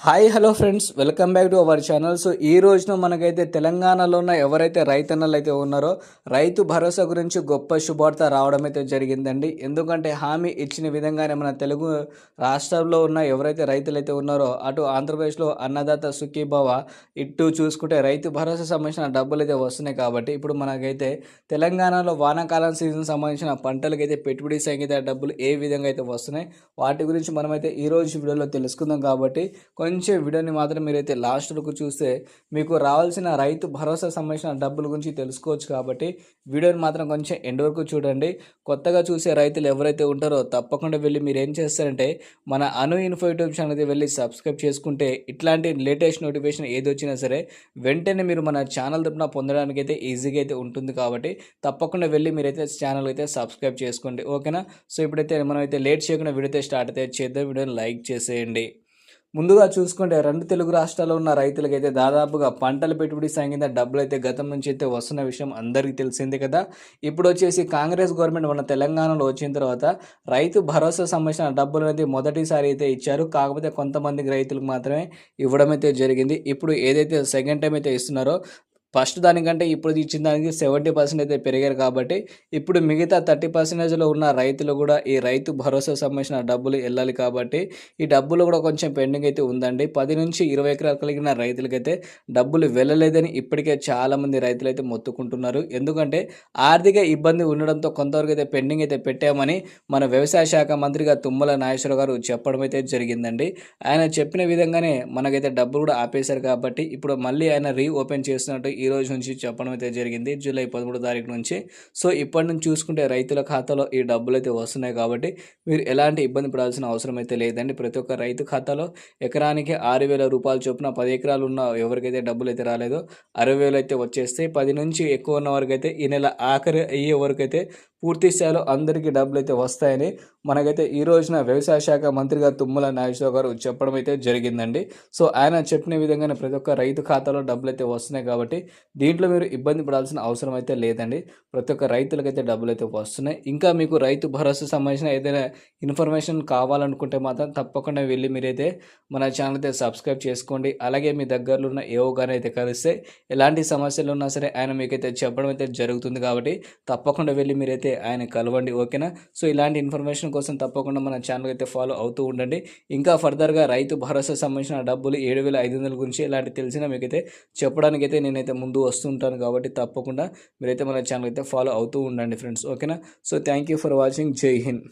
Hi hello friends. Welcome back to our channel. So ఈ రోజున మనకైతే తెలంగాణలో ఉన్న ఎవరైతే రైతన్నలు అయితే ఉన్నారో రైతు భరోసా గురించి గొప్ప శుభార్త రావడం అయితే జరిగిందండి. ఎందుకంటే హామీ ఇచ్చిన విధంగానే మన తెలుగు రాష్ట్రంలో ఉన్న ఎవరైతే రైతులు అయితే ఉన్నారో అటు ఆంధ్రప్రదేశ్లో అన్నదాత సుఖీభావ ఇటు చూసుకుంటే రైతు భరోసా సంబంధించిన డబ్బులు అయితే వస్తున్నాయి కాబట్టి ఇప్పుడు మనకైతే తెలంగాణలో వానాకాలం సీజన్ సంబంధించిన పంటలకి అయితే పెట్టుబడి సంగీత డబ్బులు ఏ విధంగా అయితే వస్తున్నాయి వాటి గురించి మనమైతే ఈ రోజు వీడియోలో తెలుసుకుందాం కాబట్టి మంచి వీడియోని మాత్రం మీరైతే లాస్ట్ వరకు చూస్తే మీకు రావాల్సిన రైతు భరోసా సంబంధించిన డబ్బుల గురించి తెలుసుకోవచ్చు కాబట్టి వీడియోని మాత్రం కొంచెం ఎండ్ వరకు చూడండి. కొత్తగా చూసే రైతులు ఎవరైతే ఉంటారో తప్పకుండా వెళ్ళి మీరు ఏం చేస్తారంటే మన అను ఇన్ఫో యూట్యూబ్ ఛానల్ అయితే వెళ్ళి సబ్స్క్రైబ్ చేసుకుంటే ఇట్లాంటి లేటెస్ట్ నోటిఫికేషన్ ఏది వచ్చినా సరే వెంటనే మీరు మన ఛానల్ తరపున పొందడానికి అయితే ఈజీగా అయితే ఉంటుంది కాబట్టి తప్పకుండా వెళ్ళి మీరైతే ఛానల్ అయితే సబ్స్క్రైబ్ చేసుకోండి. ఓకేనా? సో ఇప్పుడైతే మనం అయితే లేట్ చేయకుండా వీడియో అయితే స్టార్ట్ అయితే చేద్దాం. వీడియోని లైక్ చేసేయండి. ముందుగా చూసుకుంటే రెండు తెలుగు రాష్ట్రాల్లో ఉన్న రైతులకైతే దాదాపుగా పంటల పెట్టుబడి సాగిన డబ్బులు అయితే గతం నుంచి అయితే వస్తున్న విషయం అందరికీ తెలిసిందే కదా. ఇప్పుడు వచ్చేసి కాంగ్రెస్ గవర్నమెంట్ మన తెలంగాణలో వచ్చిన తర్వాత రైతు భరోసా సంబంధించిన డబ్బులు అనేది మొదటిసారి అయితే ఇచ్చారు. కాకపోతే కొంతమందికి రైతులకు మాత్రమే ఇవ్వడం అయితే జరిగింది. ఇప్పుడు ఏదైతే సెకండ్ టైం అయితే ఇస్తున్నారో ఫస్ట్ దానికంటే ఇప్పుడు ఇచ్చిన దానికి సెవెంటీ పర్సెంట్ అయితే పెరిగారు కాబట్టి ఇప్పుడు మిగతా థర్టీ పర్సెంటేజ్లో ఉన్న రైతులు కూడా ఈ రైతు భరోసా సంబంధించిన డబ్బులు వెళ్ళాలి కాబట్టి ఈ డబ్బులు కూడా కొంచెం పెండింగ్ అయితే ఉందండి. పది నుంచి ఇరవై ఎకరాలు కలిగిన రైతులకైతే డబ్బులు వెళ్ళలేదని ఇప్పటికే చాలామంది రైతులు అయితే మొత్తుకుంటున్నారు. ఎందుకంటే ఆర్థిక ఇబ్బంది ఉండడంతో కొంతవరకు అయితే పెండింగ్ అయితే పెట్టామని మన వ్యవసాయ శాఖ మంత్రిగా తుమ్మల నాగేశ్వర గారు చెప్పడం అయితే జరిగిందండి. ఆయన చెప్పిన విధంగానే మనకైతే డబ్బులు కూడా ఆపేశారు కాబట్టి ఇప్పుడు మళ్ళీ ఆయన రీ ఓపెన్ చేస్తున్నట్టు ఈ రోజు నుంచి చెప్పడం అయితే జరిగింది. జూలై పదమూడు తారీఖు నుంచి. సో ఇప్పటి నుంచి చూసుకుంటే రైతుల ఖాతాలో ఈ డబ్బులు అయితే వస్తున్నాయి కాబట్టి మీరు ఎలాంటి ఇబ్బంది పడాల్సిన అవసరం అయితే లేదండి. ప్రతి ఒక్క రైతు ఖాతాలో ఎకరానికి ఆరు వేల రూపాయలు చొప్పున పది ఎకరాలు ఉన్న ఎవరికైతే డబ్బులు అయితే రాలేదో అరవై వేలు అయితే వచ్చేస్తాయి పది నుంచి ఎక్కువ ఉన్న వరకు అయితే ఈ నెల ఆఖరి అయ్యే వరకు అయితే పూర్తి స్థాయిలో అందరికీ డబ్బులు అయితే వస్తాయని మనకైతే ఈ రోజున వ్యవసాయ శాఖ మంత్రిగా తుమ్మల నాగేశ్వర గారు చెప్పడం అయితే జరిగిందండి. సో ఆయన చెప్పిన విధంగానే ప్రతి ఒక్క రైతు ఖాతాలో డబ్బులు అయితే వస్తున్నాయి కాబట్టి దీంట్లో మీరు ఇబ్బంది పడాల్సిన అవసరం అయితే లేదండి. ప్రతి ఒక్క రైతులకైతే డబ్బులు అయితే వస్తున్నాయి. ఇంకా మీకు రైతు భరోసా సంబంధించిన ఏదైనా ఇన్ఫర్మేషన్ కావాలనుకుంటే మాత్రం తప్పకుండా వెళ్ళి మీరైతే మన ఛానల్ అయితే సబ్స్క్రైబ్ చేసుకోండి. అలాగే మీ దగ్గరలో ఉన్న ఏవో కానీ అయితే కలిస్తే ఎలాంటి సమస్యలు ఉన్నా సరే ఆయన మీకైతే చెప్పడం అయితే జరుగుతుంది కాబట్టి తప్పకుండా వెళ్ళి మీరైతే ఆయన కలవండి. ఓకేనా? సో ఇలాంటి ఇన్ఫర్మేషన్ కోసం తప్పకుండా మన ఛానల్ అయితే ఫాలో అవుతూ ఉండండి. ఇంకా ఫర్దర్గా రైతు భరోసా సంబంధించిన డబ్బులు ఏడు వేల ఐదు వందల గురించి ఇలాంటి తెలిసిన మీకైతే చెప్పడానికి అయితే నేనైతే ముందు వస్తుంటాను కాబట్టి తప్పకుండా మీరైతే మన ఛానల్ అయితే ఫాలో అవుతూ ఉండండి ఫ్రెండ్స్ ఓకేనా so thank you for watching Jai Hind